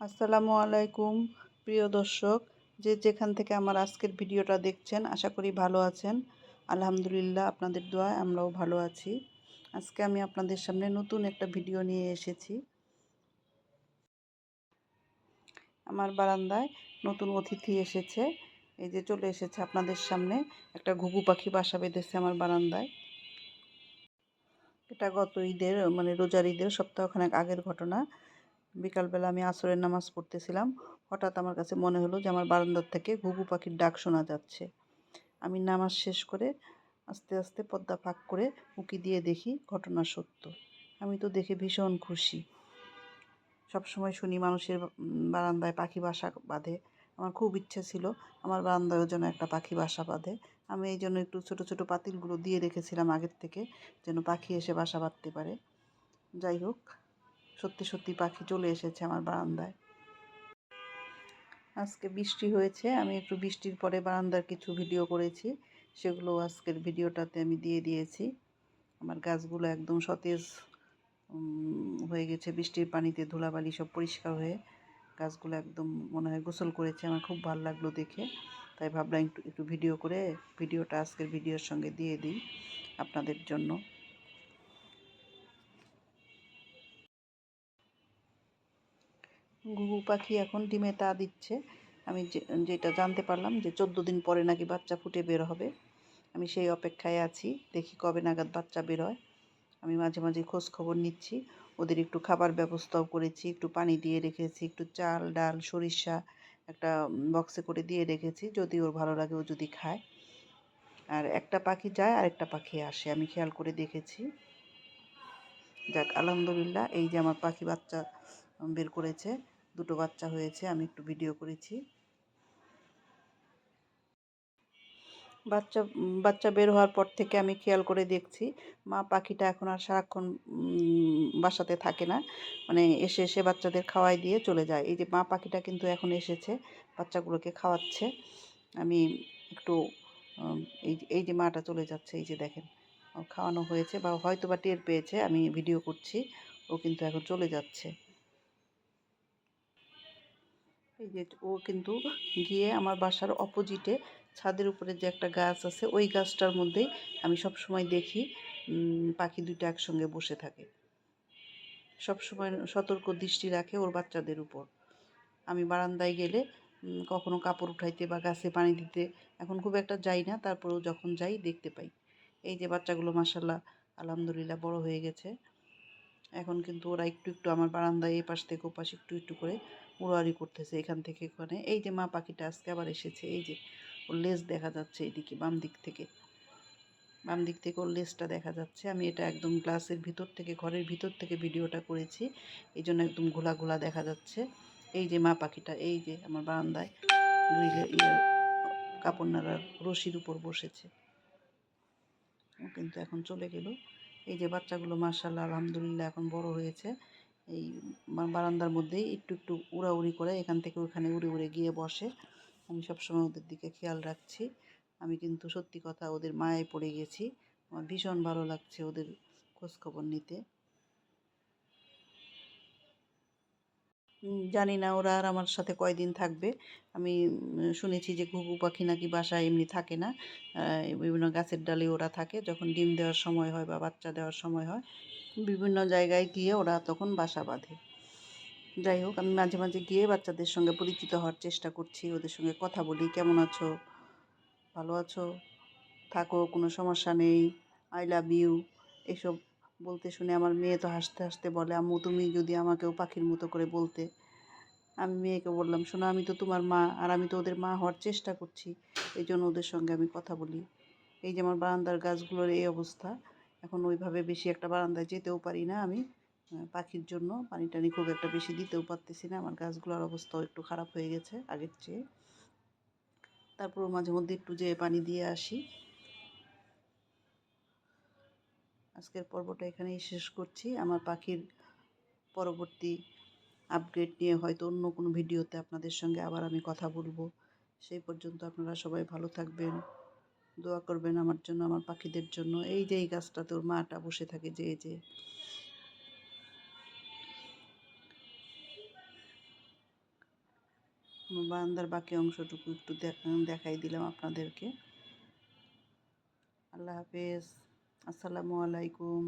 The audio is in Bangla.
আসসালামু আলাইকুম, প্রিয় দর্শক। যে যেখান থেকে আমার আজকের ভিডিওটা দেখছেন, আশা করি ভালো আছেন। আলহামদুলিল্লাহ, আপনাদের দোয়ায় আমরাও ভালো আছি। আজকে আমি আপনাদের সামনে নতুন একটা ভিডিও নিয়ে এসেছি। আমার বারান্দায় নতুন অতিথি এসেছে। এই যে চলে এসেছে আপনাদের সামনে একটা ঘুঘু পাখি বাসা বেঁধেছে আমার বারান্দায়। এটা গত ঈদের মানে রোজার ঈদের সপ্তাহখানেক আগের ঘটনা। বিকালবেলা আমি আসরের নামাজ পড়তেছিলাম। হঠাৎ আমার কাছে মনে হলো যে আমার বারান্দার থেকে ঘুঘু পাখির ডাক শোনা যাচ্ছে। আমি নামাজ শেষ করে আস্তে আস্তে পদ্মা ফাঁক করে উঁকি দিয়ে দেখি ঘটনা সত্য। আমি তো দেখে ভীষণ খুশি। সবসময় শুনি মানুষের বারান্দায় পাখি বাসা বাঁধে। আমার খুব ইচ্ছে ছিল আমার বারান্দায়ও যেন একটা পাখি বাসা বাঁধে। আমি এই জন্য একটু ছোটো ছোটো পাতিলগুলো দিয়ে রেখেছিলাম আগের থেকে যেন পাখি এসে বাসা বাঁধতে পারে। যাই হোক সত্যি সত্যি পাখি চলে এসেছে আমার বারান্দায়। আজকে বৃষ্টি হয়েছে, আমি একটু বৃষ্টির পরে বারান্দার কিছু ভিডিও করেছি, সেগুলো আজকের ভিডিওটাতে আমি দিয়ে দিয়েছি। আমার গাছগুলো একদম সতেজ হয়ে গেছে, বৃষ্টির পানিতে ধুলাবালি সব পরিষ্কার হয়ে গাছগুলো একদম মনে হয় গোসল করেছে, আমার খুব ভালো লাগল দেখে। তাই ভাবলাম একটু একটু ভিডিও করে ভিডিওটা আজকের ভিডিওর সঙ্গে দিয়ে দিই আপনাদের জন্য। ঘুঘু পাখি এখন ডিমে তা দিচ্ছে। আমি যেটা জানতে পারলাম যে চোদ্দ দিন পরে নাকি বাচ্চা ফুটে বের হবে। আমি সেই অপেক্ষায় আছি, দেখি কবে নাগাদ বাচ্চা বের হয়। আমি মাঝে মাঝে খোঁজ খবর নিচ্ছি, ওদের একটু খাবার ব্যবস্থাও করেছি, একটু পানি দিয়ে রেখেছি, একটু চাল, ডাল, সরিষা একটা বক্সে করে দিয়ে রেখেছি, যদি ওর ভালো লাগে ও যদি খায়। আর একটা পাখি যায় আর একটা পাখি আসে, আমি খেয়াল করে দেখেছি। যাক, আলহামদুলিল্লাহ, এই যে আমার পাখি বাচ্চা বের করেছে দুটো বাচ্চা হয়েছে, আমি একটু ভিডিও করেছি। বাচ্চা বাচ্চা বের হওয়ার পর থেকে আমি খেয়াল করে দেখছি, মা পাখিটা এখন আর সারাক্ষণ বাসাতে থাকে না। মানে এসে এসে বাচ্চাদের খাওয়াই দিয়ে চলে যায়। এই যে মা পাখিটা কিন্তু এখন এসেছে, বাচ্চাগুলোকে খাওয়াচ্ছে। আমি একটু এই এই যে মাটা চলে যাচ্ছে, এই যে দেখেন খাওয়ানো হয়েছে বা হয়তো বা টের পেয়েছে, আমি ভিডিও করছি, ও কিন্তু এখন চলে যাচ্ছে। এই যে ও কিন্তু গিয়ে আমার বাসার অপোজিটে ছাদের উপরে যে একটা গাছ আছে, ওই গাছটার মধ্যেই আমি সব সময় দেখি পাখি দুইটা একসঙ্গে বসে থাকে। সব সময় সতর্ক দৃষ্টি রাখে ওর বাচ্চাদের উপর। আমি বারান্দায় গেলে কখনো কাপড় উঠাইতে বা গাছে পানি দিতে, এখন খুব একটা যাই না, তারপরেও যখন যাই দেখতে পাই। এই যে বাচ্চাগুলো মাসাল্লাহ আলহামদুলিল্লাহ বড় হয়ে গেছে। এখন কিন্তু ওরা একটু একটু আমার বারান্দায় এই পাশ থেকে ওপাশ একটু একটু করে উড়াউড়ি করতেছে এখান থেকে এখানে। এই যে মা পাখিটা আজকে আবার এসেছে, এই যে ওর লেজ দেখা যাচ্ছে এইদিকে বাম দিক থেকে। বাম দিক থেকে ওর লেজটা দেখা যাচ্ছে। আমি এটা একদম গ্লাসের ভিতর থেকে, ঘরের ভিতর থেকে ভিডিওটা করেছি। এই জন্য একদম ঘোলা ঘোলা দেখা যাচ্ছে। এই যে মা পাখিটা, এই যে আমার বারান্দায় গ্রিলে ইয়ে কাপড় নাড়ার রশির উপর বসেছে। ও কিন্তু এখন চলে গেল। এই যে বাচ্চাগুলো মার্শাল্লাহ আলহামদুলিল্লাহ এখন বড় হয়েছে। এই বারান্দার মধ্যেই একটু একটু উড়াউড়ি করে এখান থেকে ওখানে উড়ে উড়ে গিয়ে বসে। আমি সবসময় ওদের দিকে খেয়াল রাখছি। আমি কিন্তু সত্যি কথা ওদের মায়ায় পড়ে গেছি। আমার ভীষণ ভালো লাগছে ওদের খোঁজখবর নিতে। জানি না ওরা আর আমার সাথে কয়দিন থাকবে। আমি শুনেছি যে ঘুঘু পাখি নাকি বাসায় এমনি থাকে না। বিভিন্ন গাছের ডালে ওরা থাকে। যখন ডিম দেওয়ার সময় হয় বা বাচ্চা দেওয়ার সময় হয়, বিভিন্ন জায়গায় গিয়ে ওরা তখন বাসা বাঁধে। যাই হোক, আমি মাঝে মাঝে গিয়ে বাচ্চাদের সঙ্গে পরিচিত হওয়ার চেষ্টা করছি, ওদের সঙ্গে কথা বলি, কেমন আছো? ভালো আছো? থাকো, কোনো সমস্যা নেই আই লাভ ইউ এসব বলতে শুনে আমার মেয়ে তো হাসতে হাসতে বলে, আম্মু, তুমি যদি আমাকেও পাখির মতো করে বলতে। আমি মেয়েকে বললাম, শোনো, আমি তো তোমার মা, আর আমি তো ওদের মা হওয়ার চেষ্টা করছি। এই জন্য ওদের সঙ্গে আমি কথা বলি। এই যে আমার বারান্দার গাছগুলোর এই অবস্থা, এখন ওইভাবে বেশি একটা বারান্দায় যেতেও পারি না আমি। পাখির জন্য পানি টানি খুব একটা বেশি দিতেও পারতেছি না, আমার গাছগুলোর অবস্থাও একটু খারাপ হয়ে গেছে আগের চেয়ে। তারপর মাঝে মধ্যে একটু যেয়ে পানি দিয়ে আসি। আজকের পর্বটা এখানেই শেষ করছি। আমার পাখির পরবর্তী আপগ্রেড নিয়ে হয়তো অন্য কোনো ভিডিওতে আপনাদের সঙ্গে আবার আমি কথা বলব। সেই পর্যন্ত আপনারা সবাই ভালো থাকবেন, দোয়া করবেন আমার জন্য, আমার পাখিদের জন্য। এই যে এই গাছটাতে ওর মাটা বসে থাকে যে যে। বারান্দার বাকি অংশটুকু একটু দেখ- দেখাই দিলাম আপনাদেরকে। আল্লাহ হাফেজ। আসসালামু আলাইকুম।